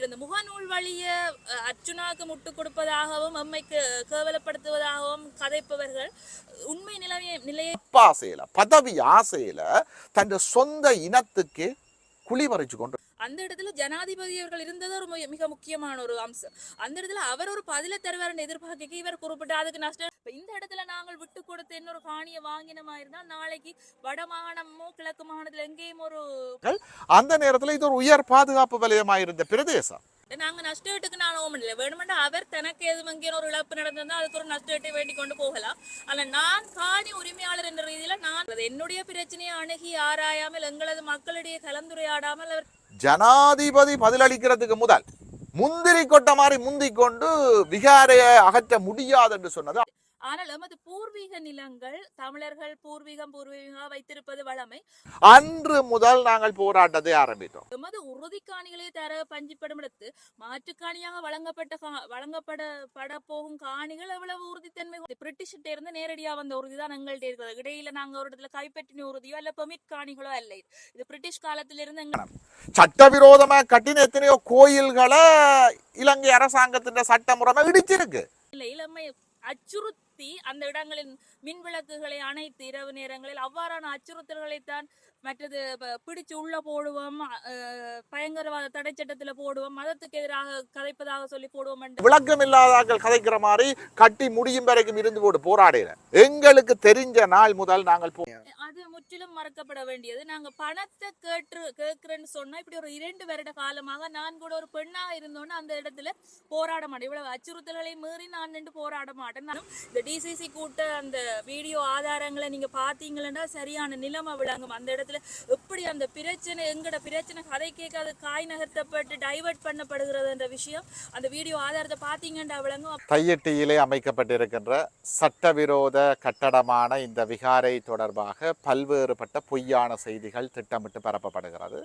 இந்த முகநூல் வழிய அர்ஜுனாவுக்கு முட்டு கொடுப்பதாகவும் அம்மைக்கு கேவலப்படுத்துவதாகவும் கதைப்பவர்கள் உண்மை நிலையை நிலையை ஆசையில பதவி ஆசையில தன் சொந்த இனத்துக்கு குழி மறைச்சு கொண்டு அந்த இடத்துல ஜனாதிபதி அவர்கள் இருந்தது ஒரு மிக முக்கியமான ஒரு அம்சம். அந்த இடத்துல அவர் ஒரு பதில தருவார்னு எதிர்பார்க்க இவர் குறிப்பிட்ட அதுக்கு நஷ்டம். இந்த இடத்துல நாங்கள் விட்டு கொடுத்து இன்னொரு காணியை வாங்கின மாதிரி தான் நாளைக்கு வட மாகாணமோ கிழக்கு மாகாணத்துல எங்கேயும் ஒரு அந்த நேரத்தில் இது ஒரு உயர் பாதுகாப்பு வலயமாயிருந்த பிரதேசம். நாங்க நஷ்டத்துக்கு நான் ஓம் இல்லை வேணுமெண்டா அவர் தனக்கு எது எங்கேயும் ஒரு இழப்பு நடந்திருந்தா அதுக்கு ஒரு நஷ்டத்தை வேண்டி கொண்டு போகலாம். ஆனா நான் காணி உரிமையாளர் என்ற ரீதியில நான் என்னுடைய பிரச்சனையை அணுகி ஆராயாமல் எங்களது மக்களிடையே கலந்துரையாடாமல் அவர் ஜனாதிபதி பதிலளிக்கிறதுக்கு முதல் முந்திரி கொட்ட மாதிரி முந்திக் கொண்டு விகாரையை அகற்ற முடியாது என்று சொன்னது ஆனால் எமது பூர்வீக நிலங்கள் தமிழர்கள் பூர்வீகம் பூர்வீகமாக வைத்திருப்பது வளமை அன்று முதல் நாங்கள் போராட்டத்தை ஆரம்பித்தோம் எமது உறுதி காணிகளை தர பஞ்சிப்படம் எடுத்து மாற்றுக்காணியாக வழங்கப்பட்ட வழங்கப்பட பட போகும் காணிகள் எவ்வளவு உறுதித்தன்மை? பிரிட்டிஷ்கிட்ட இருந்து நேரடியா வந்த உறுதி தான் எங்கள்ட்ட இருக்கிறது இடையில நாங்க ஒரு இடத்துல கைப்பற்றின உறுதியோ இல்ல பெமிட் காணிகளோ அல்ல இது. பிரிட்டிஷ் காலத்திலிருந்து எங்க சட்டவிரோதமா கட்டின எத்தனையோ கோயில்களை இலங்கை அரசாங்கத்தின் சட்டமுறைமை இடிச்சிருக்கு இல்ல இளமை அச்சுறுத்தி அந்த இடங்களில் மின் விளக்குகளை அணைத்து இரவு நேரங்களில் அவ்வாறான அச்சுறுத்தல்களைத்தான் மற்றது பிடிச்சு உள்ள போடுவோம் பயங்கரவாத தடை சட்டத்துல போடுவோம் மதத்துக்கு எதிராக கதைப்பதாக சொல்லி போடுவோம் விளக்கம் இல்லாதாக்கள் கதைக்கிற மாதிரி கட்டி முடியும் வரைக்கும் இருந்து போட்டு போராடின. எங்களுக்கு தெரிஞ்ச நாள் முதல் நாங்கள் அது முற்றிலும் மறக்கப்பட வேண்டியது. நாங்க பணத்தை கேட்டு கேட்கிறேன்னு சொன்னா இப்படி ஒரு இரண்டு வருட காலமாக நான் கூட ஒரு பெண்ணா இருந்தோன்னு அந்த இடத்துல போராட மாட்டேன். இவ்வளவு அச்சுறுத்தல்களை மீறி நான் நின்று போராட மாட்டேன். இந்த டிசிசி கூட்ட அந்த வீடியோ ஆதாரங்களை நீங்க பாத்தீங்கன்னா சரியான நிலைமை விளங்கும். அந்த இடத்துல எப்படி அந்த பிரச்சனை எங்கட பிரச்சனை கதை கேட்காத காய் நகர்த்தப்பட்டு டைவர்ட் பண்ணப்படுகிறதுன்ற விஷயம் அந்த வீடியோ ஆதாரத்தை பாத்தீங்கன்னா விளங்கும். கையெட்டியிலே அமைக்கப்பட்டிருக்கின்ற சட்டவிரோத கட்டடமான இந்த விகாரை தொடர்பாக பல்வேறுபட்ட பொய்யான செய்திகள் திட்டமிட்டு பரப்பப்படுகிறது.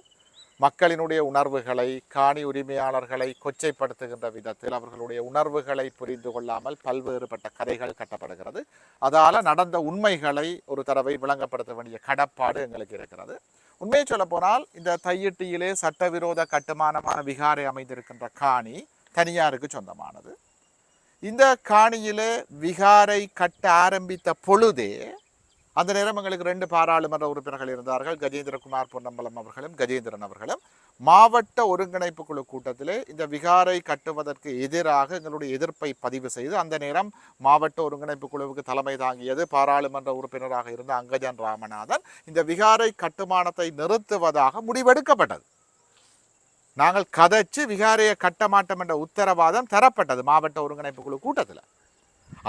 மக்களினுடைய உணர்வுகளை காணி உரிமையாளர்களை கொச்சைப்படுத்துகின்ற விதத்தில் அவர்களுடைய உணர்வுகளை புரிந்து கொள்ளாமல் பல்வேறுபட்ட கதைகள் கட்டப்படுகிறது. அதால் நடந்த உண்மைகளை ஒரு தடவை விளங்கப்படுத்த வேண்டிய கடப்பாடு எங்களுக்கு இருக்கிறது. உண்மையை சொல்ல போனால் இந்த தையிட்டியிலே சட்டவிரோத கட்டுமானமான விகாரை அமைந்திருக்கின்ற காணி தனியாருக்கு சொந்தமானது. இந்த காணியிலே விகாரை கட்ட ஆரம்பித்த பொழுதே அந்த நேரம் எங்களுக்கு ரெண்டு பாராளுமன்ற உறுப்பினர்கள் இருந்தார்கள். கஜேந்திரகுமார் பொன்னம்பலம் அவர்களும் கஜேந்திரன் அவர்களும். மாவட்ட ஒருங்கிணைப்பு குழு கூட்டத்தில் இந்த விகாரை கட்டுவதற்கு எதிராக எங்களுடைய எதிர்ப்பை பதிவு செய்து அந்த நேரம் மாவட்ட ஒருங்கிணைப்பு குழுவுக்கு தலைமை தாங்கியது பாராளுமன்ற உறுப்பினராக இருந்த அங்கஜன் ராமநாதன். இந்த விகாரை கட்டுமானத்தை நிறுத்துவதாக முடிவெடுக்கப்பட்டது. நாங்கள் கதைச்சு விகாரையை கட்ட மாட்டோம் என்ற உத்தரவாதம் தரப்பட்டது மாவட்ட ஒருங்கிணைப்பு குழு கூட்டத்தில்.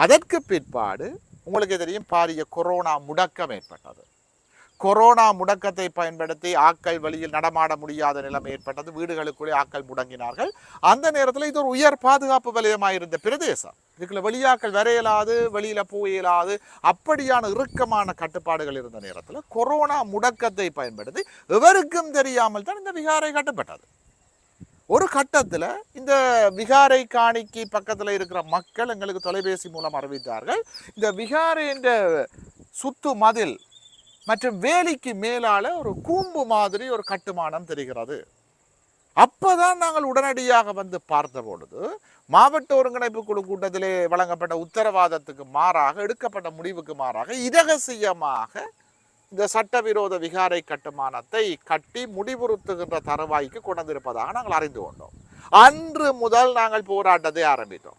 அதற்கு பிற்பாடு உங்களுக்கு தெரியும் பாரிய கொரோனா முடக்கம் ஏற்பட்டது. கொரோனா முடக்கத்தை பயன்படுத்தி ஆக்கள் வழியில் நடமாட முடியாத நிலைமை ஏற்பட்டது. வீடுகளுக்குள்ளே ஆட்கள் முடங்கினார்கள். அந்த நேரத்தில் இது ஒரு உயர் பாதுகாப்பு வலயமாக இருந்த பிரதேசம். இதுக்குள்ள வெளியாக்கள் வரையலாது வெளியில் வெளியில போக இயலாது அப்படியான இறுக்கமான கட்டுப்பாடுகள் இருந்த நேரத்தில் கொரோனா முடக்கத்தை பயன்படுத்தி எவருக்கும் தெரியாமல் தான் இந்த விகாரை கட்டப்பட்டது. ஒரு கட்டத்தில் இந்த விகாரை காணிக்கு பக்கத்தில் இருக்கிற மக்கள் எங்களுக்கு தொலைபேசி மூலம் அறிவித்தார்கள். இந்த விகாரைன்ற சுத்து மதில் மற்றும் வேலிக்கு மேலால ஒரு கூம்பு மாதிரி ஒரு கட்டுமானம் தெரிகிறது. அப்போதான் நாங்கள் உடனடியாக வந்து பார்த்த பொழுது மாவட்ட ஒருங்கிணைப்பு குழு கூட்டத்திலே வழங்கப்பட்ட உத்தரவாதத்துக்கு மாறாக எடுக்கப்பட்ட முடிவுக்கு மாறாக இரகசியமாக இந்த சட்டவிரோத விகாரை கட்டுமானத்தை கட்டி முடிவுறுத்துகின்ற தருவாய்க்கு கொண்டிருப்பதாக நாங்கள் அறிந்து கொண்டோம். அன்று முதல் நாங்கள் போராட்டத்தை ஆரம்பித்தோம்.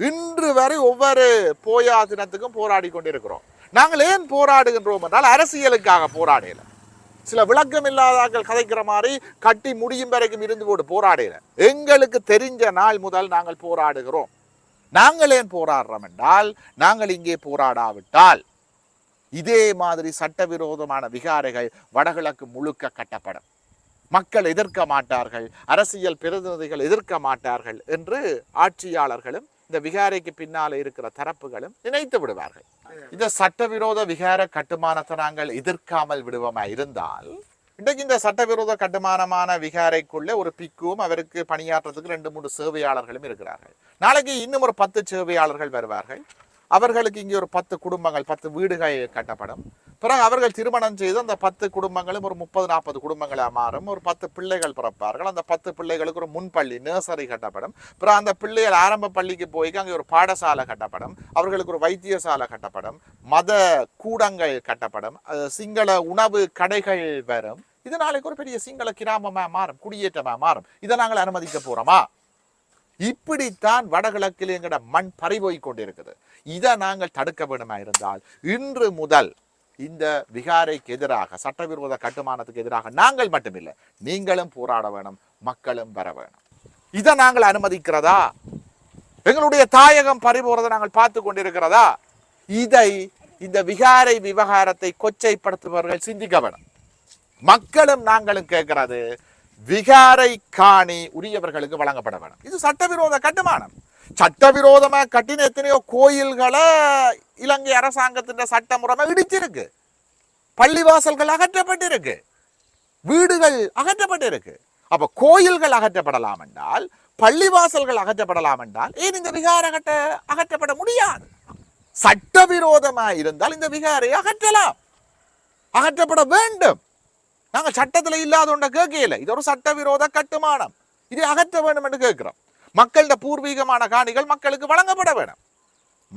இன்று வரை ஒவ்வொரு போயா தினத்துக்கும் போராடி கொண்டிருக்கிறோம். நாங்கள் ஏன் போராடுகின்றோம் என்றால் அரசியலுக்காக போராடல. சில விளக்கம் இல்லாதார்கள் கதைக்கிற மாதிரி கட்டி முடியும் வரைக்கும் இருந்து போட்டு போராடல. எங்களுக்கு தெரிஞ்ச நாள் முதல் நாங்கள் போராடுகிறோம். நாங்கள் ஏன் போராடுறோம் என்றால் நாங்கள் இங்கே போராடாவிட்டால் இதே மாதிரி சட்டவிரோதமான விகாரைகள் வடகிழக்கு முழுக்க கட்டப்படும். மக்கள் எதிர்க்க மாட்டார்கள் அரசியல் பிரதிநிதிகள் எதிர்க்க மாட்டார்கள் என்று ஆட்சியாளர்களும் இந்த விகாரைக்கு பின்னால் இருக்கிற தரப்புகளும் நினைத்து விடுவார்கள். இந்த சட்டவிரோத விகார கட்டுமானத்தை நாங்கள் எதிர்க்காமல் விடுவோமா இருந்தால்? இன்றைக்கு இந்த சட்டவிரோத கட்டுமானமான விகாரைக்குள்ளே ஒரு பிக்குவும் அவருக்கு பணியாற்றுறதுக்கு ரெண்டு மூணு சேவையாளர்களும் இருக்கிறார்கள். நாளைக்கு இன்னும் ஒரு பத்து சேவையாளர்கள் வருவார்கள். அவர்களுக்கு இங்கே ஒரு பத்து குடும்பங்கள் பத்து வீடுகள் கட்டப்படும். பிறகு அவர்கள் திருமணம் செய்து அந்த பத்து குடும்பங்களும் ஒரு முப்பது நாற்பது குடும்பங்களாக மாறும். ஒரு பத்து பிள்ளைகள் பிறப்பார்கள். அந்த பத்து பிள்ளைகளுக்கு ஒரு முன்பள்ளி நர்சரி கட்டப்படும். பிறகு அந்த பிள்ளைகள் ஆரம்ப பள்ளிக்கு போய் அங்கே ஒரு பாடசாலை கட்டப்படும். அவர்களுக்கு ஒரு வைத்தியசாலை கட்டப்படும். மத கூடங்கள் கட்டப்படும். சிங்கள உணவு கடைகள் வரும். இது நாளைக்கு ஒரு பெரிய சிங்கள கிராமமாக மாறும் குடியேற்றமா மாறும். இதை நாங்கள் அனுமதிக்க போறோமா? இப்படித்தான் வடகிழக்கில் எங்கட மண் பறிபோய் கொண்டிருக்குது. இதை நாங்கள் தடுக்க வேண்டுமா இருந்தால் இன்று முதல் இந்த விகாரைக்கு எதிராக சட்டவிரோத கட்டுமானத்துக்கு எதிராக நாங்கள் மட்டுமில்லை நீங்களும் போராட வேணும் மக்களும் வர வேணும். இதை நாங்கள் அனுமதிக்கிறதா? எங்களுடைய தாயகம் பறிபோறதை நாங்கள் பார்த்து கொண்டிருக்கிறதா? இதை இந்த விகாரை விவகாரத்தை கொச்சைப்படுத்துபவர்கள் சிந்திக்க வேணும். மக்களும் நாங்களும் கேட்கிறது விகாரை காணி உரியவர்களுக்கு வழங்கப்பட வேண்டும். இது சட்டவிரோத கட்டுமானம். சட்டவிரோதமாக கட்டின எத்தனையோ கோயில்களை இலங்கை அரசாங்கத்தின் சட்டமுறைமை இடிச்சிருக்கு. பள்ளிவாசல்கள் அகற்றப்பட்டிருக்கு. வீடுகள் அகற்றப்பட்டிருக்கு. அப்ப கோயில்கள் அகற்றப்படலாம் என்றால் பள்ளிவாசல்கள் அகற்றப்படலாம் என்றால் ஏன் இந்த விகார கட்ட அகற்றப்பட முடியாது? சட்டவிரோதமாக இருந்தால் இந்த விகாரை அகற்றலாம். அகற்றப்பட வேண்டும். நாங்க சட்டத்தில் இல்லாத ஒன்றை கேட்கல இது ஒரு சட்டவிரோத கட்டுமானம். இதை அகற்ற வேண்டும் என்று கேட்கிறோம். மக்களிட பூர்வீகமான காணிகள் மக்களுக்கு வழங்கப்பட வேண்டும்.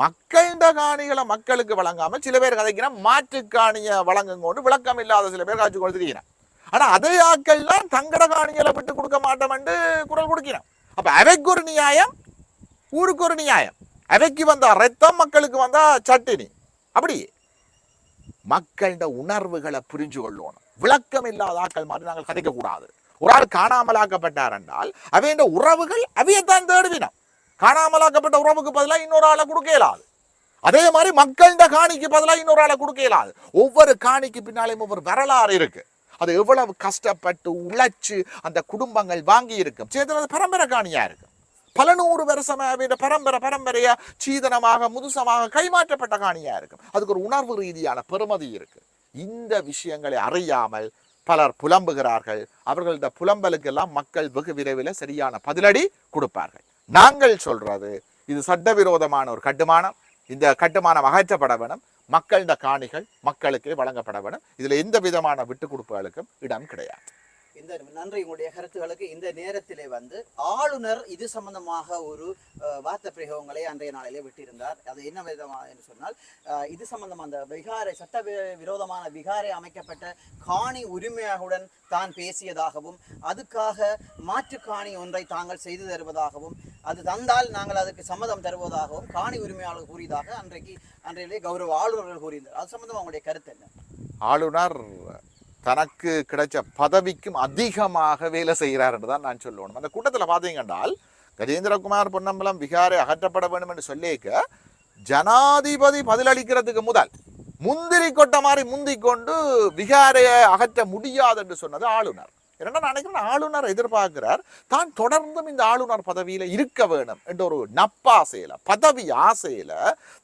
மக்களிட காணிகளை மக்களுக்கு வழங்காமல் சில பேர் கதைக்கிற மாற்று காணியை வழங்கும் கொண்டு விளக்கம் இல்லாத சில பேர் காட்சி கொண்டு திரிகிறான் ஆனா அதே ஆட்கள்லாம் தங்கட காணிகளை விட்டு கொடுக்க மாட்டோம் என்று குரல் கொடுக்கிறான் அப்ப அவைக்கு ஒரு நியாயம் ஊருக்கு ஒரு நியாயம். அவைக்கு வந்தா ரத்தம் மக்களுக்கு வந்தா சட்டினி. அப்படி மக்களிட உணர்வுகளை புரிஞ்சு கொள்ளணும் விளக்கம் இல்லாத ஆட்கள் மாதிரி நாங்கள் கதைக்க கூடாது ஒரு ஆள் காணாமலாக்கப்பட்டார் என்றால் அவையின் உறவுகள் அவையத்தான் தேடுவினம் காணாமலாக்கப்பட்ட உறவுக்கு பதிலாக இன்னொரு ஆளை கொடுக்க இயலாது. அதே மாதிரி மக்கள் இந்த காணிக்கு பதிலாக இன்னொரு ஆளை கொடுக்க இயலாது. ஒவ்வொரு காணிக்கு பின்னாலேயும் ஒவ்வொரு வரலாறு இருக்கு. அது எவ்வளவு கஷ்டப்பட்டு உழைச்சு அந்த குடும்பங்கள் வாங்கி இருக்கும் சேதன அது பரம்பரை காணியா இருக்கும் பல நூறு வருஷமாக இந்த பரம்பரை பரம்பரையா சீதனமாக முதுசமாக கைமாற்றப்பட்ட காணியா இருக்கும். அதுக்கு ஒரு உணர்வு ரீதியான பெருமதி இருக்கு. இந்த விஷயங்களை அறியாமல் பலர் புலம்புகிறார்கள். அவர்களது புலம்பலுக்கெல்லாம் மக்கள் வெகு விரைவில் சரியான பதிலடி கொடுப்பார்கள். நாங்கள் சொல்றது இது சட்டவிரோதமான ஒரு கட்டுமானம். இந்த கட்டுமானம் அகற்றப்பட வேணும். மக்களிட காணிகள் மக்களுக்கே வழங்கப்பட வேணும். இதுல எந்த விதமான விட்டு கொடுப்புகளுக்கும் இடம் கிடையாது. இந்த நன்றி உங்களுடைய கருத்துகளுக்கு இந்த நேரத்திலே வந்து ஆளுநர் இது சம்பந்தமாக ஒரு வார்த்தை பிரயோகங்களை அன்றைய நாளிலே விட்டிருந்தார். அது என்ன விதமாக என்று சொன்னால் அஹ், இது சம்பந்தமாக அந்த விகாரை சட்ட விரோதமான விகாரை அமைக்கப்பட்ட காணி உரிமையாகுடன் தான் பேசியதாகவும் அதுக்காக மாற்று காணி ஒன்றை தாங்கள் செய்து தருவதாகவும் அது தந்தால் நாங்கள் அதுக்கு சம்மதம் தருவதாகவும் காணி உரிமையாளர் கூறியதாக அன்றைக்கு அன்றையிலே கௌரவ ஆளுநர்கள் கூறியிருந்தார். அது சம்பந்தமாக அவங்களுடைய கருத்து என்ன? ஆளுநர் தனக்கு கிடைச்ச பதவிக்கும் அதிகமாக வேலை செய்கிறார் என்று தான் நான் சொல்லணும் அந்த கூட்டத்தில் பார்த்தீங்கன்றால் கஜேந்திரகுமார் பொன்னம்பலம் விகாரை அகற்றப்பட வேண்டும் என்று சொல்லிக்க ஜனாதிபதி பதிலளிக்கிறதுக்கு முதல் முந்திரி கொட்ட மாதிரி முந்தி கொண்டு விகாரையை அகற்ற முடியாது என்று சொன்னது ஆளுநர். என்னன்னா நான் நினைக்கிறேன் ஆளுநர் எதிர்பார்க்கிறார் தான் தொடர்ந்தும் இந்த ஆளுநர் பதவியில் இருக்க வேணும் என்ற ஒரு நப்பாசையில் பதவி ஆசையில்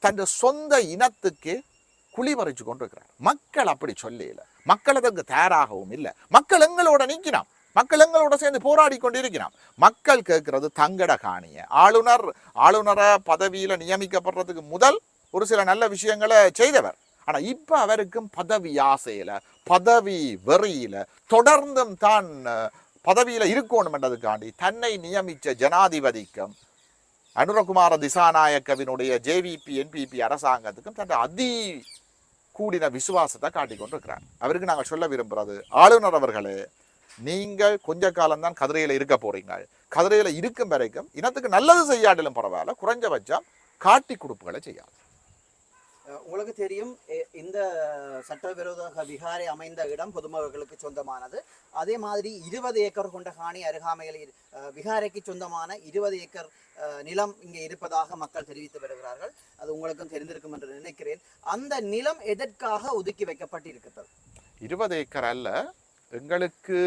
தன் சொந்த இனத்துக்கு குழி பறிச்சு கொண்டிருக்கிறார். மக்கள் அப்படி சொல்லல. மக்கள் அதற்கு தயாராகவும் இல்லை. மக்கள் எங்களோட நிற்கிறான் மக்கள் எங்களோட சேர்ந்து போராடி கொண்டிருக்கிறான் மக்கள் கேட்கிறது தங்கட காணிய. ஆளுநர் ஆளுநரை பதவியில் நியமிக்கப்படுறதுக்கு முதல் ஒரு சில நல்ல விஷயங்களை செய்தவர். ஆனால் இப்போ அவருக்கும் பதவி ஆசையில் பதவி வெறியில் தொடர்ந்தும் தான் பதவியில் இருக்கணும் என்றதுக்காண்டி தன்னை நியமித்த ஜனாதிபதிக்கும் அனுரகுமார திசாநாயக்கவினுடைய ஜேவிபி என்பிபி அரசாங்கத்துக்கும் தன் அதி கூடின விசுவாசத்தை காட்டிக் கொண்டிருக்கிறார் அவருக்கு நாங்கள் சொல்ல விரும்புறது ஆளுநர் அவர்களே நீங்கள் கொஞ்ச காலம்தான் கதிரையில இருக்க போறீங்க கதிரையில இருக்கும் வரைக்கும் இனத்துக்கு நல்லது செய்யாட்டிலும் பரவாயில்ல குறைஞ்சபட்சம் காட்டி கொடுப்புகளை செய்யாது உங்களுக்கு தெரியும் இந்த சட்டவிரோத விகாரை அமைந்த இடம் பொதுமக்களுக்கு சொந்தமானது. அதே மாதிரி இருபது ஏக்கர் கொண்ட காணி அருகாமையில் விகாரைக்கு சொந்தமான இருபது ஏக்கர் அஹ், நிலம் இங்கே இருப்பதாக மக்கள் தெரிவித்து வருகிறார்கள். அது உங்களுக்கும் தெரிந்திருக்கும் என்று நினைக்கிறேன். அந்த நிலம் எதற்காக ஒதுக்கி வைக்கப்பட்டிருக்கிறது? இருபது ஏக்கர் அல்ல எங்களுக்கு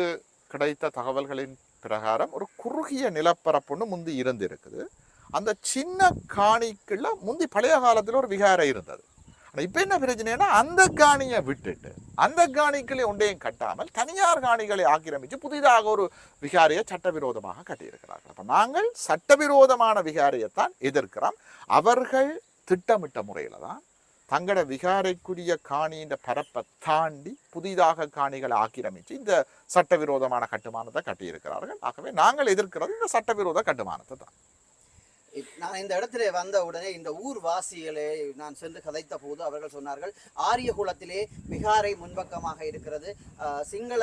கிடைத்த தகவல்களின் பிரகாரம் ஒரு குறுகிய நிலப்பரப்புன்னு முந்தி இருந்திருக்குது. அந்த சின்ன காணிக்குள்ள முந்தி பழைய காலத்தில் ஒரு விகாரை இருந்தது. இப்போ என்ன பிரச்சனைனா அந்த காணியை விட்டுட்டு அந்த காணிகளை ஒன்றையும் கட்டாமல் தனியார் காணிகளை ஆக்கிரமித்து புதிதாக ஒரு விகாரியை சட்டவிரோதமாக கட்டியிருக்கிறார்கள். அப்போ நாங்கள் சட்டவிரோதமான விகாரையைத்தான் எதிர்க்கிறோம். அவர்கள் திட்டமிட்ட முறையில தான் தங்களோட விகாரைக்குரிய காணியின் பரப்பை தாண்டி புதிதாக காணிகளை ஆக்கிரமித்து இந்த சட்டவிரோதமான கட்டுமானத்தை கட்டியிருக்கிறார்கள். ஆகவே நாங்கள் எதிர்க்கிறது இந்த சட்டவிரோத கட்டுமானத்தை தான். நான் இந்த இடத்துல வந்த உடனே இந்த ஊர் வாசிகளே நான் சென்று கதைத்த போது அவர்கள் சொன்னார்கள் ஆரியகுலத்திலே விகாரை முன்பக்கமாக இருக்கிறது. சிங்கள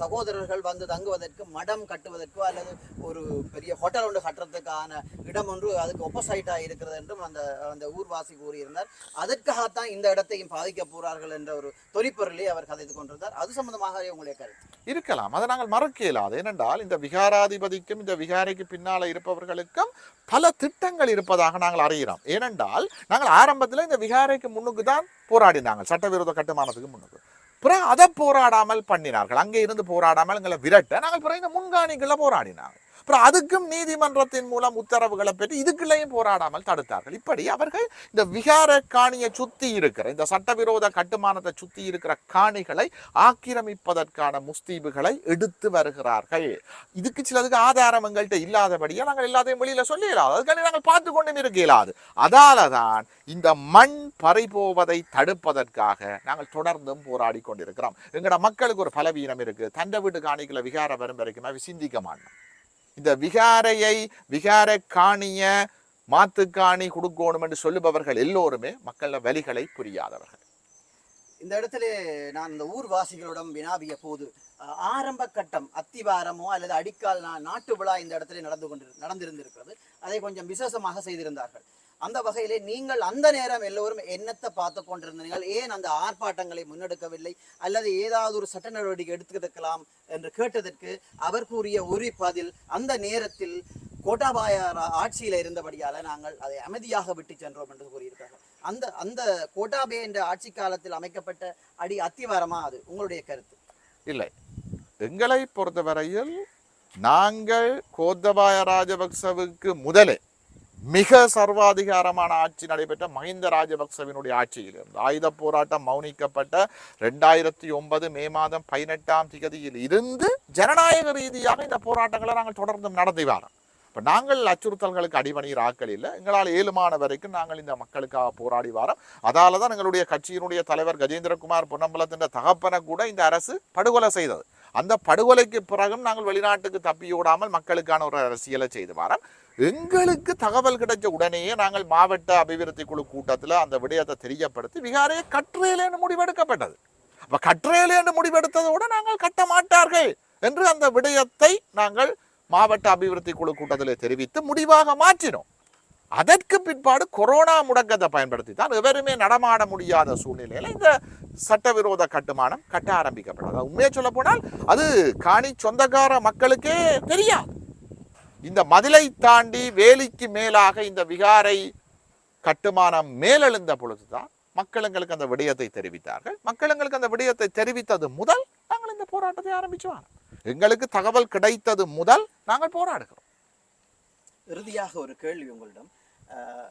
சகோதரர்கள் வந்து தங்குவதற்கு மடம் கட்டுவதற்கோ அல்லது ஒரு பெரிய ஹோட்டல் ஒன்று கட்டுறதுக்கான இடம் ஒன்று அதுக்கு ஒப்போசைட்டாக இருக்கிறது என்றும் அந்த அந்த ஊர்வாசி கூறியிருந்தார். அதற்காகத்தான் இந்த இடத்தையும் பாதிக்க போறார்கள் என்ற ஒரு தொனிப்பொருளை அவர் கதைத்து கொண்டிருந்தார். அது சம்பந்தமாக உங்களுடைய கருத்து? இருக்கலாம். அதை நாங்கள் மறக்க இயலாது. ஏனென்றால் இந்த விகாராதிபதிக்கும் இந்த விகாரைக்கு பின்னால இருப்பவர்களுக்கும் பல திட்டங்கள் இருப்பதாக நாங்கள் அறிகிறோம். ஏனென்றால் நாங்கள் ஆரம்பத்தில் இந்த விகாரைக்கு முன்னுக்கு தான் போராடினாங்க சட்டவிரோத கட்டுமானத்துக்கு முன்னுக்கு. பிறகு அதை போராடாமல் பண்ணினார்கள். அங்கே இருந்து போராடாமல் எங்களை விரட்ட நாங்கள் பிறகு இந்த முன்காணிகளை போராடினாங்க அப்புறம் அதுக்கும் நீதிமன்றத்தின் மூலம் உத்தரவுகளை பெற்று இதுக்குள்ளேயும் போராடாமல் தடுத்தார்கள். இப்படி அவர்கள் இந்த விகார காணியை சுத்தி இருக்கிற இந்த சட்டவிரோத கட்டுமானத்தை சுத்தி இருக்கிற காணிகளை ஆக்கிரமிப்பதற்கான முஸ்தீபுகளை எடுத்து வருகிறார்கள். இதுக்கு சிலதுக்கு ஆதாரம் எங்கள்கிட்ட இல்லாதபடியே நாங்கள் எல்லாத்தையும் வெளியில சொல்ல இயலாது நாங்கள் பார்த்து கொண்டும் இருக்க இயலாது அதால தான் இந்த மண் பறிபோவதை தடுப்பதற்காக நாங்கள் தொடர்ந்தும் போராடி கொண்டிருக்கிறோம். எங்களோட மக்களுக்கு ஒரு பலவீனம் இருக்கு. தண்டை வீட்டு காணிகளை விகார வரும் வரைக்கும் சிந்திக்க மாட்டோம். இந்த விகாரையை விகார காணிய மாத்துக்காணி கொடுக்கணும் என்று சொல்லுபவர்கள் எல்லோருமே மக்கள வலிகளை புரியாதவர்கள். இந்த இடத்துல நான் இந்த ஊர்வாசிகளிடம் வினாவிய போது ஆரம்ப கட்டம் அத்திவாரமோ அல்லது அடிக்கால் நாட்டு விழா இந்த இடத்துல நடந்து கொண்டு நடந்திருந்திருக்கிறது. அதை கொஞ்சம் விசேஷமாக செய்திருந்தார்கள். அந்த வகையிலே நீங்கள் அந்த நேரம் எல்லோரும் என்னத்தை பார்த்து கொண்டிருந்தீர்கள். ஏன் அந்த ஆர்ப்பாட்டங்களை முன்னெடுக்கவில்லை? அல்லது ஏதாவது ஒரு சட்ட நடவடிக்கை எடுத்துக்கலாம் என்று கேட்டதற்கு அவர் கூறிய ஒரு பதில் அந்த நேரத்தில் கோட்டாபாய ரா- ஆட்சியில இருந்தபடியால நாங்கள் அதை அமைதியாக விட்டு சென்றோம் என்று கூறியிருக்காங்க அந்த அந்த கோட்டாபே என்ற ஆட்சி காலத்தில் அமைக்கப்பட்ட அடி அத்திவாரமா அது? உங்களுடைய கருத்து. இல்லை. எங்களை பொறுத்தவரையில் நாங்கள் கோத்தபாய ராஜபக்சவுக்கு முதலே மிக சர்வாதிகாரமான ஆட்சி நடைபெற்ற மஹிந்த ராஜபக்சவினுடைய ஆட்சியில் இருந்து ஆயுத போராட்டம் மௌனிக்கப்பட்ட ரெண்டாயிரத்தி ஒன்பது மே மாதம் பதினெட்டாம் திகதியில் இருந்து ஜனநாயக ரீதியாக இந்த போராட்டங்களை நாங்கள் தொடர்ந்து நடத்தி வரோம். இப்போ நாங்கள் அச்சுறுத்தல்களுக்கு அடிபணிகிற ஆக்கள் இல்லை. எங்களால் ஏழுமான வரைக்கும் நாங்கள் இந்த மக்களுக்காக போராடி வரோம். அதால தான் எங்களுடைய கட்சியினுடைய தலைவர் கஜேந்திரகுமார் பொன்னம்பலத்தின் தகப்பனை கூட இந்த அரசு படுகொலை செய்தது. அந்த படுகொலைக்கு பிறகும் நாங்கள் வெளிநாட்டுக்கு தப்பியோடாமல் மக்களுக்கான ஒரு அரசியலை செய்து வரோம். எங்களுக்கு தகவல் கிடைச்ச உடனேயே நாங்கள் மாவட்ட அபிவிருத்தி குழு கூட்டத்தில் அந்த விடயத்தை தெரியப்படுத்தி விகாரையை கற்றையிலேன்னு முடிவெடுக்கப்பட்டது. அப்போ கற்றையிலேன்னு முடிவெடுத்ததோடு நாங்கள் கட்ட மாட்டார்கள் என்று அந்த விடயத்தை நாங்கள் மாவட்ட அபிவிருத்தி குழு கூட்டத்தில் தெரிவித்து முடிவாக மாற்றினோம். அதற்கு பிற்பாடு கொரோனா முடக்கத்தை பயன்படுத்தி தான் எவருமே நடமாட முடியாத சூழ்நிலையில் இந்த சட்டவிரோத கட்டுமானம் கட்ட ஆரம்பிக்கப்படும் உண்மையை சொல்ல போனால் அது காணி சொந்தக்கார மக்களுக்கே தெரியாது. இந்த மதிலை தாண்டி வேலிக்கு மேலாக இந்த விகாரை கட்டுமானம் மேலெழுந்த பொழுதுதான் மக்கள் எங்களுக்கு அந்த விடயத்தை தெரிவித்தார்கள். மக்கள் எங்களுக்கு அந்த விடயத்தை தெரிவித்தது முதல் நாங்கள் இந்த போராட்டத்தை ஆரம்பிச்சோம். எங்களுக்கு தகவல் கிடைத்தது முதல் நாங்கள் போராடுகிறோம். இறுதியாக ஒரு கேள்வி உங்களிடம். அஹ்,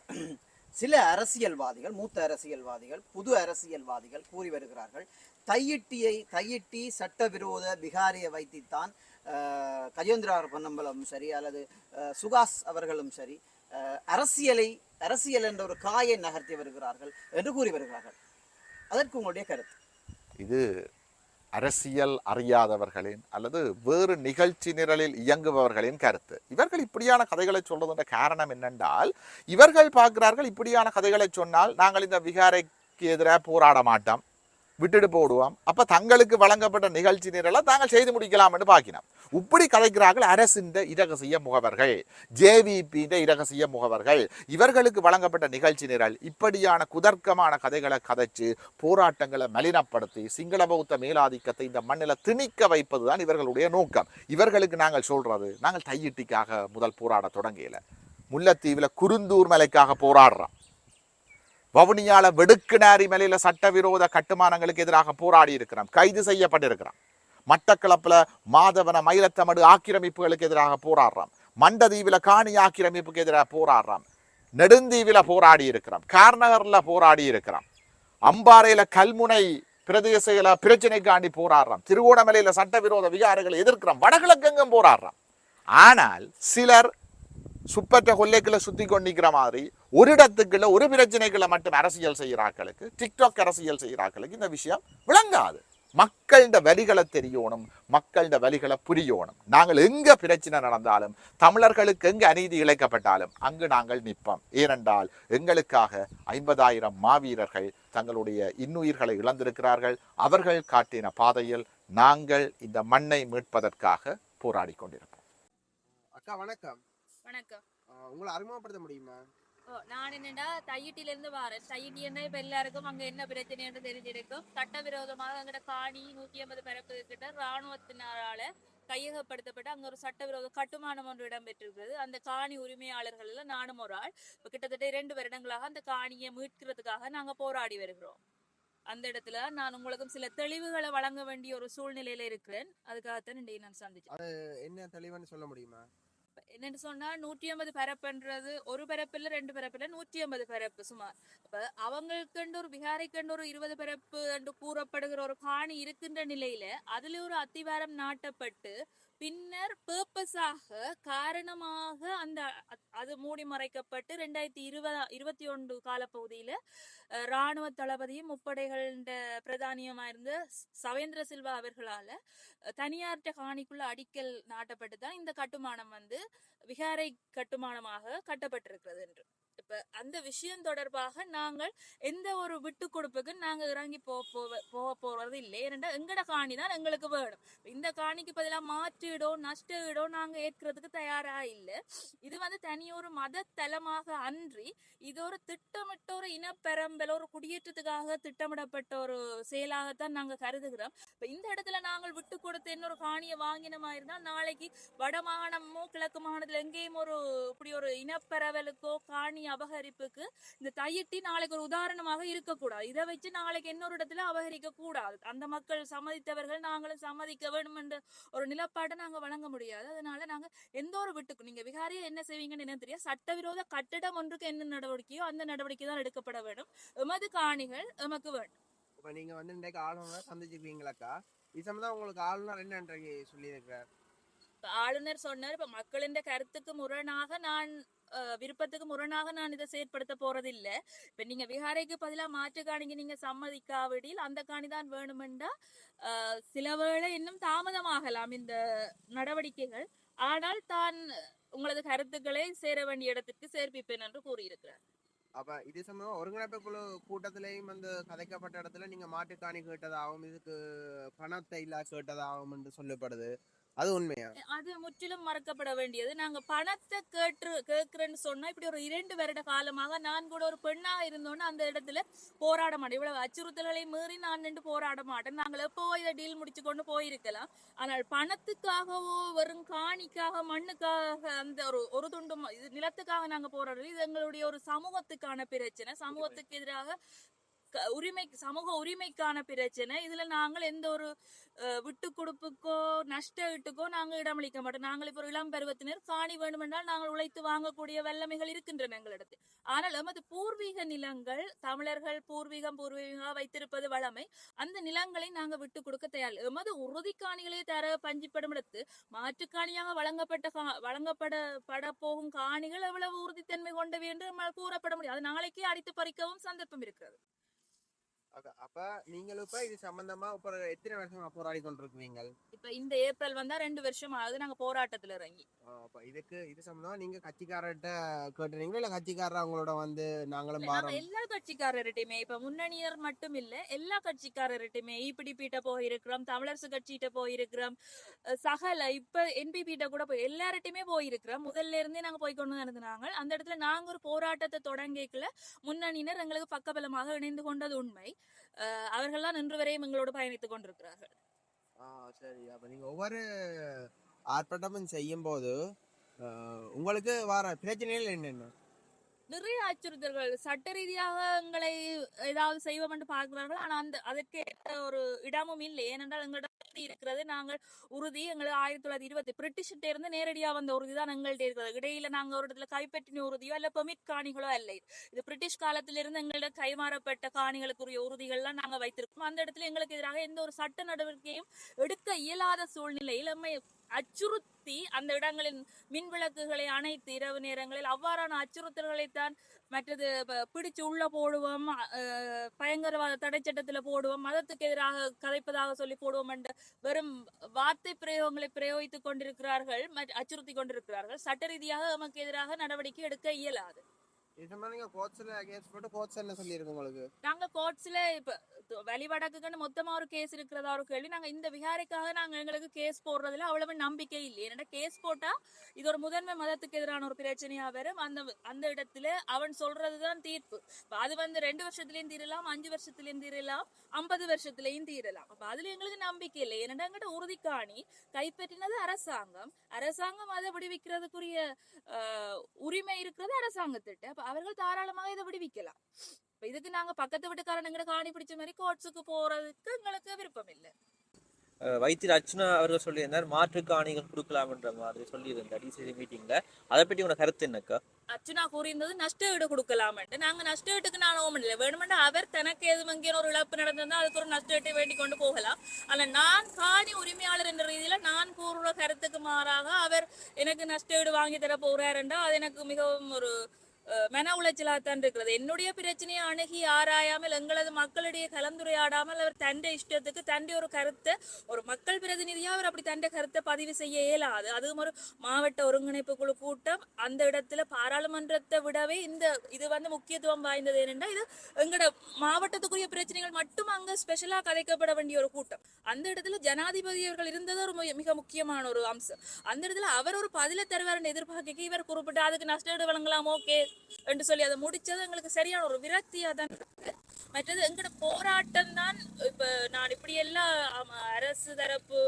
சில அரசியல்வாதிகள் மூத்த அரசியல்வாதிகள் புது அரசியல்வாதிகள் கூறி வருகிறார்கள் தையிட்டியை தையிட்டி சட்டவிரோத பிகாரியை வைத்துத்தான் கஜேந்திரா பொன்னம்பலம் சரி அல்லது சுகாஸ் அவர்களும் சரி அரசியலை அரசியல் என்ற ஒரு காயை நகர்த்தி வருகிறார்கள் என்று கூறி வருகிறார்கள். அதற்கு உங்களுடைய கருத்து. இது அரசியல் அறியாதவர்களின் அல்லது வேறு நிகழ்ச்சி நிரலில் இயங்குபவர்களின் கருத்து. இவர்கள் இப்படியான கதைகளை சொல்றதுன்ற காரணம் என்னென்றால் இவர்கள் பார்க்கிறார்கள் இப்படியான கதைகளை சொன்னால் நாங்கள் இந்த விகாரைக்கு எதிராக போராட மாட்டோம். விட்டுட்டு போடுவோம். அப்போ தங்களுக்கு வழங்கப்பட்ட நிகழ்ச்சி நிரலை தாங்கள் செய்து முடிக்கலாம் என்று இப்படி கதைக்கிறார்கள் அரசின் இரகசிய முகவர்கள் ஜேவிபியின் இரகசிய முகவர்கள். இவர்களுக்கு வழங்கப்பட்ட நிகழ்ச்சி நிரல் இப்படியான குதர்க்கமான கதைகளை கதைச்சு போராட்டங்களை மலினப்படுத்தி சிங்கள பௌத்த மேலாதிக்கத்தை இந்த மண்ணில் திணிக்க வைப்பதுதான் இவர்களுடைய நோக்கம். இவர்களுக்கு நாங்கள் சொல்கிறது நாங்கள் தையிட்டிக்காக முதல் போராட தொடங்கல. முல்லைத்தீவில் குருந்தூர் மலைக்காக போராடுறோம். வவுனியால வெடுக்குநாரி மலையில சட்டவிரோத கட்டுமானங்களுக்கு எதிராக போராடி இருக்கிறோம் கைது செய்யப்பட்டிருக்கிறோம் மட்டக்களப்புல மாதவன மயிலத்தமடு ஆக்கிரமிப்புகளுக்கு எதிராக போராடுறான். மண்டதீவில் காணி ஆக்கிரமிப்புக்கு எதிராக போராடுறான். நெடுந்தீவில போராடி இருக்கிறோம் கார்நகரில் போராடி இருக்கிறான். அம்பாறையில கல்முனை பிரதேசல பிரச்சனைக்காண்டி போராடுறான். திருவோணமலையில சட்டவிரோத விகாரங்களை எதிர்க்கிறான். வடகிழக்கெங்கும் போராடுறான். ஆனால் சிலர் சுப்பற்ற கொல்லைக்குள்ள சுத்தி கொண்டிருக்கிற மாதிரி ஒரு இடத்துக்குள்ள ஒரு பிரச்சனைக்குள்ள மட்டும் அரசியல் செய்கிறார்களுக்கு டிக்டாக் அரசியல் செய்கிறார்களுக்கு இந்த விஷயம் விளங்காது. மக்கள்கிட்ட வலிகளை தெரியணும் மக்கள்கிட்ட வலிகளை புரியணும். நாங்கள் எங்க பிரச்சனை நடந்தாலும் தமிழர்களுக்கு எங்க அநீதி இழைக்கப்பட்டாலும் அங்கு நாங்கள் நிற்போம். ஏனென்றால் எங்களுக்காக ஐம்பதாயிரம் மாவீரர்கள் தங்களுடைய இன்னுயிர்களை இழந்திருக்கிறார்கள். அவர்கள் காட்டின பாதையில் நாங்கள் இந்த மண்ணை மீட்பதற்காக போராடி கொண்டிருப்போம். அக்கா வணக்கம். வணக்கம். உங்களை அறிமுகப்படுத்த முடியுமா? ஓ, நான் என்னடா தையிட்டில இருந்து வாரேன். தையிட்டி என்ன இப்ப எல்லாருக்கும் அங்க என்ன பிரச்சனைன்னு தெரிஞ்சிருக்கும். சட்டவிரோதமாக அங்கட காணி நூத்தி ஐம்பது பரப்பு கிட்ட ராணுவத்தினரால கையகப்படுத்தப்பட்டு அங்க ஒரு சட்டவிரோத கட்டுமானம் ஒன்று இடம்பெற்றிருக்கிறது. அந்த காணி உரிமையாளர்கள் நானும் ஒரு ஆள். இப்ப கிட்டத்தட்ட இரண்டு வருடங்களாக அந்த காணியை மீட்கிறதுக்காக நாங்க போராடி வருகிறோம். அந்த இடத்துல நான் உங்களுக்கு சில தெளிவுகளை வழங்க வேண்டிய ஒரு சூழ்நிலையில இருக்கிறேன். அதுக்காகத்தான் நான் சந்திச்சேன். என்ன தெளிவான்னு சொல்ல முடியுமா? என்னன்னு சொன்னா நூற்றி ஐம்பது பரப்புன்றது ஒரு பரப்பில் ரெண்டு பரப்பில் நூற்றி ஐம்பது பரப்பு சுமார் அப்ப அவங்களுக்குண்டு ஒரு பிகாரைக்குண்டு ஒரு இருபது பரப்பு என்று கூறப்படுகிற ஒரு காணி இருக்கின்ற நிலையில அதுல ஒரு அத்திவாரம் நாட்டப்பட்டு பின்னர் பேர்பஸாக காரணமாக அந்த அது மூடி மறைக்கப்பட்டு ரெண்டாயிரத்தி இருபதா இருபத்தி ஒன்று காலப்பகுதியில இராணுவ ராணுவ தளபதியும் முப்படைகள பிரதானியமாக இருந்த சவேந்திர சில்வா அவர்களால தனியார்ட்ட காணிக்குள்ள அடிக்கல் நாட்டப்பட்டு தான் இந்த கட்டுமானம் வந்து விகாரை கட்டுமானமாக கட்டப்பட்டிருக்கிறது என்று இப்ப அந்த விஷயம் தொடர்பாக நாங்கள் எந்த ஒரு விட்டு கொடுப்புக்கு நாங்க இறங்கி போக போக போறது இல்லை. ஏனென்றால் எங்கட காணி தான் எங்களுக்கு வேணும். இந்த காணிக்கு பதிலா மாற்றிடோ இடம் நஷ்ட இடம் நாங்க ஏற்கிறதுக்கு தயாரா இல்லை. இது வந்து தனியொரு மத தலமாக அன்றி இது ஒரு திட்டமிட்ட ஒரு இனப்பெரம்பல் ஒரு குடியேற்றத்துக்காக திட்டமிடப்பட்ட ஒரு செயலாகத்தான் நாங்க கருதுகிறோம். இப்ப இந்த இடத்துல நாங்கள் விட்டு கொடுத்து இன்னொரு காணியை வாங்கினமா தான் நாளைக்கு வட மாகாணமோ கிழக்கு மாகாணத்துல எங்கேயும் ஒரு இப்படி ஒரு இனப்பரவலுக்கோ காணி அபகரிப்புக்கு இந்த தையிட்டி நாளைக்கு ஒரு உதாரணமாக இருக்கக்கூடாது. இதை வச்சு நாளைக்கு இன்னொரு இடத்துல அபகரிக்க கூடாது அந்த மக்கள் சம்மதித்தவர்கள் நாங்களும் சம்மதிக்க வேண்டும் என்ற ஒரு நிலப்பாட்டை நாங்க வழங்க முடியாது. அதனால நாங்க எந்த ஒரு விட்டுக்கும் நீங்க விகாரியை என்ன செய்வீங்கன்னு என்ன தெரியும் சட்டவிரோத கட்டிடம் ஒன்றுக்கு என்ன நடவடிக்கையோ அந்த நடவடிக்கை தான் எடுக்கப்பட வேண்டும். எமது காணிகள் எமக்கு வேண்டும் இப்போ நீங்க வந்து இன்றைக்கு ஆளுநர் சந்திச்சிருக்கீங்களாக்கா இது சம்பந்தம் உங்களுக்கு ஆளுநர் என்ன இன்றைக்கு சொல்லியிருக்கிறார்? ஆளுநர் சொன்னார் இப்ப மக்களின் கருத்துக்கு முரணாக நான் விருப்பத்துக்கு முரணாக நான் இதை செயற்படுத்த போறதில்லை. இப்ப நீங்க விஹாரைக்கு பதிலா மாற்று காணிக்கு நீங்க சம்மதிக்காவிடில் அந்த காணி தான் வேணுமெண்டா சில வேளை இன்னும் தாமதமாகலாம் இந்த நடவடிக்கைகள். ஆனால் தான் உங்களது கருத்துக்களை சேர வேண்டிய இடத்திற்கு சேர்ப்பிப்பேன் என்று கூறியிருக்கிறார். அப்ப இது சம்பந்தம் ஒருங்கிணைப்பு குழு கூட்டத்திலையும் வந்து கதைக்கப்பட்ட இடத்துல நீங்க மாட்டுக்காணி கேட்டதாகவும் இதுக்கு பணத்தை இல்லா கேட்டதாகவும் என்று சொல்லப்படுது. அது உண்மையா? அது முற்றிலும் மறக்கப்பட வேண்டியது. நாங்க பணத்தை கேட்டு கேட்கிறேன்னு சொன்னா இப்படி ஒரு இரண்டு வருட காலமாக நான் கூட ஒரு பெண்ணாக இருந்தோன்னு அந்த இடத்துல போராட மாட்டேன். இவ்வளவு அச்சுறுத்தல்களை மீறி நான் நின்று போராட மாட்டேன். நாங்கள் எப்போ இதை டீல் முடிச்சு கொண்டு போயிருக்கலாம். ஆனால் பணத்துக்காகவோ வெறும் காணிக்காக மண்ணுக்காக அந்த ஒரு ஒரு துண்டு இது நிலத்துக்காக நாங்க போராடுறது இது எங்களுடைய ஒரு சமூகத்துக்கான பிரச்சனை. சமூகத்துக்கு எதிராக உரிமை சமூக உரிமைக்கான பிரச்சனை. இதுல நாங்கள் எந்த ஒரு அஹ், விட்டு கொடுப்புக்கோ நஷ்ட இட்டுக்கோ நாங்கள் இடமளிக்க மாட்டோம். நாங்கள் இப்போ ஒரு இளம் பருவத்தினர் காணி வேண்டுமென்றால் நாங்கள் உழைத்து வாங்கக்கூடிய வல்லமைகள் இருக்கின்றன எங்களிடத்தில் ஆனால் எமது பூர்வீக நிலங்கள் தமிழர்கள் பூர்வீகம் பூர்வீகமாக வைத்திருப்பது வளமை. அந்த நிலங்களை நாங்க விட்டு கொடுக்க தயார் எமது உறுதி காணிகளை தர பஞ்சிப்படும் இடத்து மாற்றுக்காணியாக வழங்கப்பட்ட வழங்கப்பட பட போகும் காணிகள் எவ்வளவு உறுதித்தன்மை கொண்டவை என்று கூறப்பட முடியும். அது நாளைக்கே அடித்து பறிக்கவும் சந்தர்ப்பம் இருக்கிறது. அப்ப- அப்ப நீங்கள் இப்ப இது சம்பந்தமா இப்ப எத்தனை வருஷமா போராடி கொண்டிருக்கிறீங்க இப்ப இந்த ஏப்ரல் வந்தா ரெண்டு வருஷம் ஆகுது நாங்க போராட்டத்துல இறங்கி. அப்ப இதுக்கு இது சம்பந்தமா நீங்க கட்சிக்காரர்கிட்ட கேட்டுறீங்களா? இல்ல கட்சிக்காரர் அவங்களோட வந்து நாங்களும் எல்லா கட்சிக்காரர்கிட்டயுமே இப்ப முன்னணியர் மட்டும் இல்ல எல்லா கட்சிக்காரர்கிட்டயுமே இபிடிபிட்ட போயிருக்கிறோம் தமிழரசு கட்சிகிட்ட போயிருக்கிறோம் சகல இப்ப என்பிபிட்ட கூட போய் எல்லார்கிட்டயுமே போயிருக்கிறோம். முதல்ல இருந்தே நாங்க போய் கொண்டு நடந்தாங்க அந்த இடத்துல நாங்க ஒரு போராட்டத்தை தொடங்கிக்கல. முன்னணியினர் எங்களுக்கு பக்கபலமாக இணைந்து கொண்டது உண்மை. அவர்கள்லாம் நின்று வரையும் எங்களோடு பயணித்துக் கொண்டிருக்கிறார்கள். சரி. அப்ப நீங்க ஒவ்வொரு ஆர்ப்பாட்டமும் செய்யும் போது உங்களுக்கு வர பிரச்சனைகள் என்னென்ன? நிறைய அச்சுறுத்தல்கள். சட்ட ரீதியாக எங்களை ஏதாவது செய்வோம் என்று பார்க்கிறார்கள். ஆனா அந்த அதற்கேற்ற ஒரு இடமும் இல்லை. ஏனென்றால் எங்களிடம் இருக்கிறது. நாங்கள் உறுதி. எங்களுக்கு ஆயிரத்தி தொள்ளாயிரத்தி இருபத்தி பிரிட்டிஷ்கிட்ட இருந்து நேரடியாக வந்த உறுதி தான் எங்கள்கிட்ட இருக்கிறது. இடையில நாங்க ஒரு இடத்துல கைப்பற்றின உறுதியோ அல்ல பெமிட் காணிகளோ அல்ல. இது. பிரிட்டிஷ் காலத்திலிருந்து எங்களிடம் கைமாறப்பட்ட காணிகளுக்குரிய உறுதிகள்லாம் நாங்க வைத்திருக்கோம். அந்த இடத்துல எங்களுக்கு எதிராக எந்த ஒரு சட்ட நடவடிக்கையும் எடுக்க இயலாத சூழ்நிலையில் நம்மை அச்சுறுத்தி அந்த இடங்களின் மின் விளக்குகளை அணைத்து இரவு நேரங்களில் அவ்வாறான அச்சுறுத்தல்களைத்தான் மற்றது பிடிச்சு உள்ள போடுவோம் அஹ், பயங்கரவாத தடை சட்டத்துல போடுவோம் மதத்துக்கு எதிராக கதைப்பதாக சொல்லி போடுவோம் என்று வெறும் வார்த்தை பிரயோகங்களை பிரயோகித்துக் கொண்டிருக்கிறார்கள் மற்ற- அச்சுறுத்தி கொண்டிருக்கிறார்கள். சட்ட ரீதியாக நமக்கு எதிராக நடவடிக்கை எடுக்க இயலாது. இது மாதிரி நீங்க கோர்ட்ஸ்ல கேஸ் போட்டு கோர்ட்ஸ் என்ன சொல்லியிருக்கு உங்களுக்கு? நாங்க கோர்ட்ஸ்ல இப்ப து- மொத்தமா ஒரு கேஸ் இருக்கிறதா ஒரு கேள்வி. நாங்க இந்த விகாரைக்காக நாங்க எங்களுக்கு கேஸ் போடுறதுல அவ்வளவு நம்பிக்கை இல்லை. ஏன்னா கேஸ் போட்டா இது ஒரு முதன்மை மதத்துக்கு எதிரான ஒரு பிரச்சனையா வரும். அந்த அந்த இடத்துல அவன் சொல்றதுதான் தீர்ப்பு. அது வந்து ரெண்டு வருஷத்துலயும் தீரலாம் அஞ்சு வருஷத்துலயும் தீரலாம் ஐம்பது வருஷத்துலயும் தீரலாம். அப்ப அதுல எங்களுக்கு நம்பிக்கை இல்லை. ஏன்னா எங்கிட்ட உறுதிக்காணி கைப்பற்றினது அரசாங்கம். அரசாங்கம் அதை விடுவிக்கிறதுக்குரிய ஆஹ், உரிமை இருக்கிறது அரசாங்கத்திட்ட. அவர்கள் தாராளமாக இதை விடுவிக்கலாம். இப்ப இதுக்கு நாங்க பக்கத்து வீட்டுக்காரன் எங்கட காணி பிடிச்ச மாதிரி கோர்ட்ஸுக்கு போறதுக்கு எங்களுக்கு விருப்பம் இல்லை வைத்தியர் அர்ச்சுனா அவர்கள் சொல்லியிருந்தார் மாற்று காணிகள் கொடுக்கலாம்ன்ற மாதிரி சொல்லியிருந்தார் டிசிசி மீட்டிங்ல அதை பற்றி உனக்கு கருத்து என்னக்கா? அர்ச்சுனா கூறியிருந்தது நஷ்ட ஈடு கொடுக்கலாம்ட்டு நாங்க நஷ்ட ஈட்டுக்கு நான் ஓமன் இல்லை வேணுமெண்டா அவர் தனக்கு எது எங்கேயும் ஒரு இழப்பு நடந்திருந்தா அதுக்கு ஒரு நஷ்ட ஈட்டை வேண்டி கொண்டு போகலாம். ஆனா நான் காணி உரிமையாளர் என்ற ரீதியில நான் கூறுற கருத்துக்கு மாறாக அவர் எனக்கு நஷ்ட ஈடு வாங்கி தர போறாருண்டா அது எனக்கு மிகவும் ஒரு மன உளைச்சலாத்தான் இருக்கிறது. என்னுடைய பிரச்சனையை அணுகி ஆராயாமல் எங்களது மக்களிடையே கலந்துரையாடாமல் அவர் தண்டை இஷ்டத்துக்கு தண்டை ஒரு கருத்தை ஒரு மக்கள் பிரதிநிதியா அவர் அப்படி தண்டை கருத்தை பதிவு செய்ய இயலாது. அதுவும் ஒரு மாவட்ட ஒருங்கிணைப்பு குழு கூட்டம். அந்த இடத்துல பாராளுமன்றத்தை விடவே இந்த இது வந்து முக்கியத்துவம் வாய்ந்தது என்னென்னா இது எங்கட மாவட்டத்துக்குரிய பிரச்சனைகள் மட்டும் அங்க ஸ்பெஷலா கதைக்கப்பட வேண்டிய ஒரு கூட்டம். அந்த இடத்துல ஜனாதிபதி அவர்கள் இருந்தது ஒரு மிக முக்கியமான ஒரு அம்சம். அந்த இடத்துல அவர் ஒரு பதில தருவார்னு எதிர்பார்க்க இவர் குறிப்பிட்டு அதுக்கு நஷ்டஈடு வழங்கலாம்? ஓகே. என்று சொல்லி அதை முடிச்சது எங்களுக்கு சரியான ஒரு விரக்தியா தான் இருக்கு மற்றது எங்கட போராட்டம் தான். இப்ப நான் இப்படி எல்லாம் அரசு தரப்பு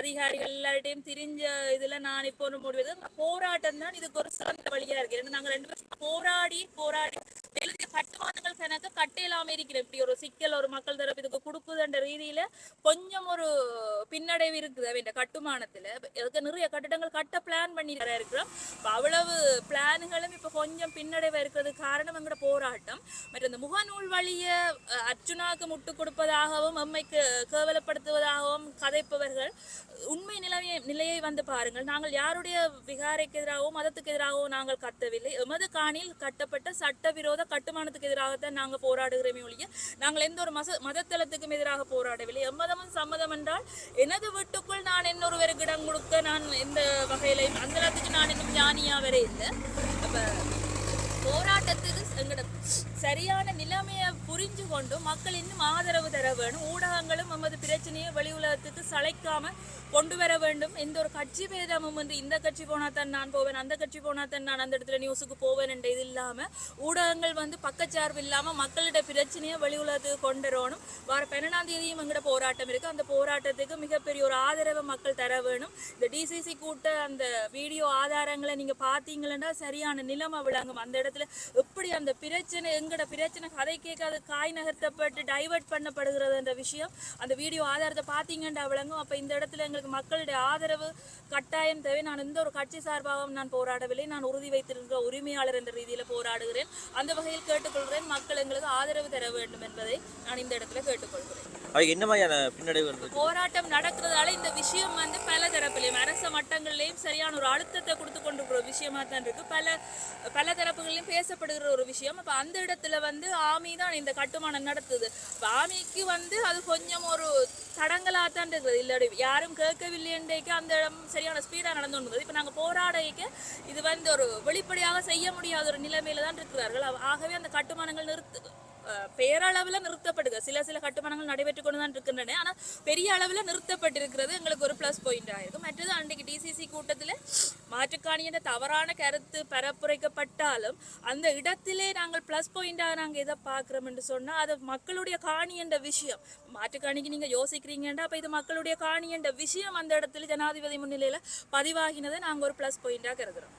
அதிகாரிகள் எல்லார்டையும் திரிஞ்ச இதுல நான் இப்போ ஒன்று முடிவது போராட்டம் தான் இதுக்கு ஒரு சிறந்த வழியா இருக்கு. ஏன்னா நாங்க ரெண்டு பேரும் போராடி போராடி எழுதிய கட்டுமானங்கள் கணக்கு கட்டையிலாம இருக்கிற இப்படி ஒரு சிக்கல் ஒரு மக்கள் தரப்பு இதுக்கு கொடுக்குதுன்ற ரீதியில கொஞ்சம் ஒரு பின்னடைவு இருக்குது. அவன் கட்டுமானத்துல. இதுக்கு நிறைய கட்டிடங்கள் கட்ட பிளான் பண்ணி இருக்கிறோம். அவ்வளவு பிளான்களும் இப்ப கொஞ்சம் பின்னடைவு இருக்கிறது காரணம் எங்கட போராட்டம். மற்ற இந்த முகநூல் வழியை அஹ், அர்ச்சுனாக்கு முட்டு கொடுப்பதாகவும் எம்மைக்கு கேவலப்படுத்துவதாகவும் கதைப்பவர்கள் உண்மை நிலையை நிலையை வந்து பாருங்கள். நாங்கள் யாருடைய விகாரைக்கு எதிராகவோ மதத்துக்கு எதிராகவோ நாங்கள் கத்தவில்லை. எமது காணியில் கட்டப்பட்ட சட்டவிரோத கட்டுமானத்துக்கு எதிராகத்தான் நாங்கள் போராடுகிறோமே ஒழிய நாங்கள் எந்த ஒரு மச மதத்தளத்துக்கும் எதிராக போராடவில்லை. எம்மதமும் சம்மதம் என்றால் எனது வீட்டுக்குள் நான் இன்னொருவருக்கு இடம் கொடுக்க நான் எந்த வகையிலையும் அந்த இடத்துக்கு நான் இன்னும் ஞானியாக வரை இல்லை. அப்ப போராட்டத்துக்கு எங்களோட சரியான நிலைமையை புரிஞ்சு கொண்டு மக்கள் இன்னும் ஆதரவு தர வேணும். ஊடகங்களும் நமது பிரச்சனையை வெளி உலகத்துக்கு சளைக்காம கொண்டு வர வேண்டும். எந்த ஒரு கட்சி பேதமும் வந்து இந்த கட்சி போனா தான் நான் போவேன் அந்த கட்சி போனா தான் நான் அந்த இடத்துல நியூஸுக்கு போவேன் என்ற இது இல்லாம ஊடகங்கள் வந்து பக்கச்சார்பு இல்லாம மக்களிட பிரச்சனையை வெளி உலகத்துக்கு கொண்டு வரணும். வர பன்னெண்டாம் தேதியும் எங்கட போராட்டம் இருக்கு. அந்த போராட்டத்துக்கு மிகப்பெரிய ஒரு ஆதரவை மக்கள் தர வேணும். இந்த டிசிசி கூட்ட அந்த வீடியோ ஆதாரங்களை நீங்க பார்த்தீங்கன்னா சரியான நிலைமை விளங்கும். அந்த இடத்துல எப்படி அந்த பிரச்சனை எங்கட பிரச்சனை கதை கேட்காத காய் நகர்த்தப்பட்டு டைவர்ட் பண்ணப்படுகிறதுன்ற விஷயம் அந்த வீடியோ ஆதாரத்தை பார்த்தீங்கன்னா விளங்கும். அப்போ இந்த இடத்துல எங்களுக்கு மக்களுடைய ஆதரவு கட்டாயம் தேவை. நான் எந்த ஒரு கட்சி சார்பாகவும் நான் போராடவில்லை. நான் உறுதி வைத்திருக்கிற உரிமையாளர் என்ற ரீதியில் போராடுகிறேன். அந்த வகையில் கேட்டுக்கொள்கிறேன். மக்கள் எங்களுக்கு ஆதரவு தர வேண்டும் என்பதை நான் இந்த இடத்துல கேட்டுக்கொள்கிறேன். என்ன மாதிரியான பின்னடைவு இருக்கு போராட்டம் நடக்கிறதால இந்த விஷயம் வந்து பல தரப்புலையும் அரச மட்டங்கள்லையும் சரியான ஒரு அழுத்தத்தை கொடுத்து ஒரு விஷயமா தான் இருக்கு. பல பல தரப்புகளையும் பேசப்படுகிற ஒரு விஷயம். இப்போ அந்த இடத்துல வந்து ஆமி தான் இந்த கட்டுமானம் நடத்துது. ஆமிக்கு வந்து அது கொஞ்சம் ஒரு தடங்களா தான் இருக்குது. இல்லை யாரும் கேட்கவில்லைன்றேக்கு அந்த இடம் சரியான ஸ்பீடாக நடந்து கொண்டு இப்போ நாங்கள் போராடைக்கு இது வந்து ஒரு வெளிப்படையாக செய்ய முடியாத ஒரு நிலைமையில தான் இருக்கிறார்கள். ஆகவே அந்த கட்டுமானங்கள் நிறுத்து பேரளவில் நிறுத்தப்படுக. சில சில கட்டுமானங்கள் நடைபெற்று கொண்டு தான் இருக்கின்றன. ஆனால் பெரிய அளவில் நிறுத்தப்பட்டிருக்கிறது எங்களுக்கு ஒரு ப்ளஸ் பாயிண்டாக இருக்கும். மற்றது அன்றைக்கு டிசிசி கூட்டத்தில் மாற்றுக்காணியின் தவறான கருத்து பரப்புரைக்கப்பட்டாலும் அந்த இடத்திலே நாங்கள் ப்ளஸ் பாயிண்டாக நாங்கள் எதை பார்க்குறோம் என்று சொன்னால் அது மக்களுடைய காணி என்ற விஷயம். மாற்றுக்காணிக்கு நீங்கள் யோசிக்கிறீங்கன்னா அப்போ இது மக்களுடைய காணி என்ற விஷயம் அந்த இடத்துல ஜனாதிபதி முன்னிலையில் பதிவாகினதை நாங்கள் ஒரு ப்ளஸ் பாயிண்டாக கருதுகிறோம்